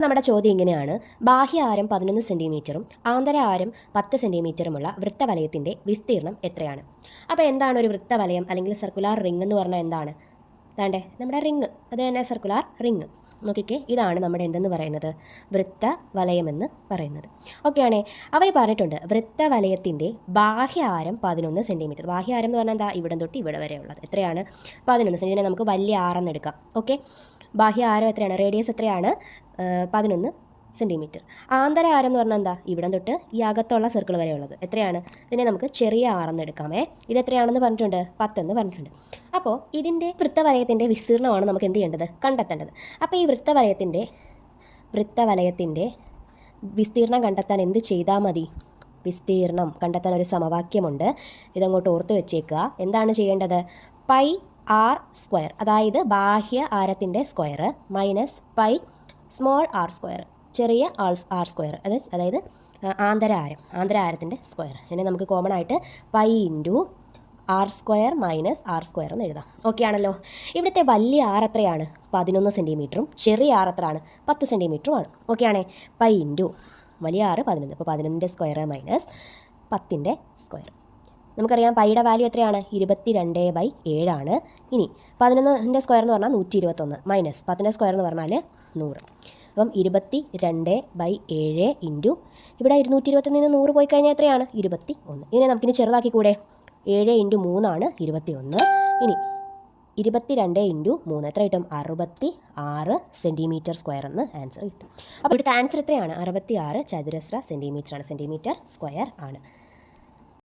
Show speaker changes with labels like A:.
A: നമ്മുടെ ചോദ്യം ഇങ്ങനെയാണ്. ബാഹ്യ ആരം പതിനൊന്ന് സെന്റിമീറ്ററും ആന്തര ആരം പത്ത് സെന്റിമീറ്ററുമുള്ള വൃത്തവലയത്തിന്റെ വിസ്തീർണം എത്രയാണ്? അപ്പോൾ എന്താണ് ഒരു വൃത്തവലയം അല്ലെങ്കിൽ സർക്കുലാർ റിംഗ് എന്ന് പറഞ്ഞാൽ എന്താണ്? താണ്ടേ നമ്മുടെ റിങ് അത് തന്നെ സർക്കുലാർ റിങ് നോക്കിക്കേ ഇതാണ് നമ്മുടെ എന്തെന്ന് പറയുന്നത്? വൃത്ത വലയമെന്ന് പറയുന്നത്. ഓക്കെയാണേ അവർ പറഞ്ഞിട്ടുണ്ട് വൃത്തവലയത്തിന്റെ ബാഹ്യ ആരം പതിനൊന്ന് സെന്റിമീറ്റർ ബാഹ്യ ആരം എന്ന് പറഞ്ഞാൽ എന്താ? ഇവിടെ തൊട്ട് ഇവിടെ വരെ ഉള്ളത്. എത്രയാണ്? പതിനൊന്ന് സെന്റിമീറ്റർ നമുക്ക് വലിയ ആറെന്ന് എടുക്കാം. ഓക്കെ ബാഹ്യ ആരം എത്രയാണ്? റേഡിയസ് എത്രയാണ്? പതിനൊന്ന് സെന്റിമീറ്റർ ആന്തര ആരം എന്ന് പറഞ്ഞാൽ എന്താ? ഇവിടം തൊട്ട് ഈ അകത്തുള്ള സർക്കിൾ വരെ ഉള്ളത്. എത്രയാണ്? ഇതിനെ നമുക്ക് ചെറിയ ആറെന്ന് എടുക്കാമേ ഇത് എത്രയാണെന്ന് പറഞ്ഞിട്ടുണ്ട്? പത്തെന്ന് പറഞ്ഞിട്ടുണ്ട്. അപ്പോൾ ഇതിന്റെ വൃത്തവലയത്തിന്റെ വിസ്തീർണമാണ് നമുക്ക് എന്ത് ചെയ്യേണ്ടത്? കണ്ടെത്തേണ്ടത്. അപ്പോൾ ഈ വൃത്തവലയത്തിന്റെ വൃത്തവലയത്തിന്റെ വിസ്തീർണം കണ്ടെത്താൻ എന്ത് ചെയ്താൽ മതി? വിസ്തീർണം കണ്ടെത്താൻ ഒരു സമവാക്യമുണ്ട്. ഇതങ്ങോട്ട് ഓർത്ത് വെച്ചേക്കുക. എന്താണ് ചെയ്യേണ്ടത്? പൈ ആർ സ്ക്വയർ അതായത് ബാഹ്യ ആരത്തിന്റെ square minus pi small R square ചെറിയ ആൾ ആർ സ്ക്വയർ അത് അതായത് ആന്തര ആരം ആന്തര ആരത്തിന്റെ സ്ക്വയർ ഇതിനെ നമുക്ക് കോമൺ ആയിട്ട് pi into R square minus R square എന്ന് എഴുതാം. ഓക്കെ ആണല്ലോ? ഇവിടുത്തെ വലിയ ആർ എത്രയാണ്? പതിനൊന്ന് സെന്റിമീറ്ററും ചെറിയ ആർ എത്രയാണ്? പത്ത് സെന്റിമീറ്ററും ആണ്. ഓക്കെ ആണേ? പൈ ഇന്റു വലിയ ആറ് പതിനൊന്ന്. അപ്പോൾ പതിനൊന്നിന്റെ സ്ക്വയർ മൈനസ് പത്തിന്റെ സ്ക്വയർ നമുക്കറിയാം പൈയുടെ വാല്യൂ എത്രയാണ്? ഇരുപത്തി രണ്ട് ബൈ ഏഴാണ് ഇനി പതിനൊന്നിന്റെ സ്ക്വയർ എന്ന് പറഞ്ഞാൽ നൂറ്റി ഇരുപത്തൊന്ന് മൈനസ് പത്തിന്റെ സ്ക്വയർ എന്ന് പറഞ്ഞാൽ നൂറ്. അപ്പം ഇരുപത്തി രണ്ട് ബൈ ഏഴ് ഇന്റു ഇവിടെ ഇരുന്നൂറ്റി ഇരുപത്തൊന്നിൽ നിന്ന് നൂറ് പോയി കഴിഞ്ഞാൽ എത്രയാണ്? ഇരുപത്തി ഒന്ന് ഇതിനെ നമുക്കിനി ചെറുതാക്കി കൂടെ ഏഴ് ഇന്റു മൂന്നാണ് ഇരുപത്തി ഒന്ന് ഇനി ഇരുപത്തി രണ്ട് ഇന്റു മൂന്ന്. എത്ര കിട്ടും? അറുപത്തി ആറ് സെന്റിമീറ്റർ സ്ക്വയർ എന്ന് ആൻസർ കിട്ടും. അപ്പോൾ ഇവിടുത്തെ ആൻസർ എത്രയാണ്? അറുപത്തി ആറ് ചതുരശ്ര സെന്റിമീറ്റർ ആണ്. സെന്റിമീറ്റർ സ്ക്വയർ ആണ്.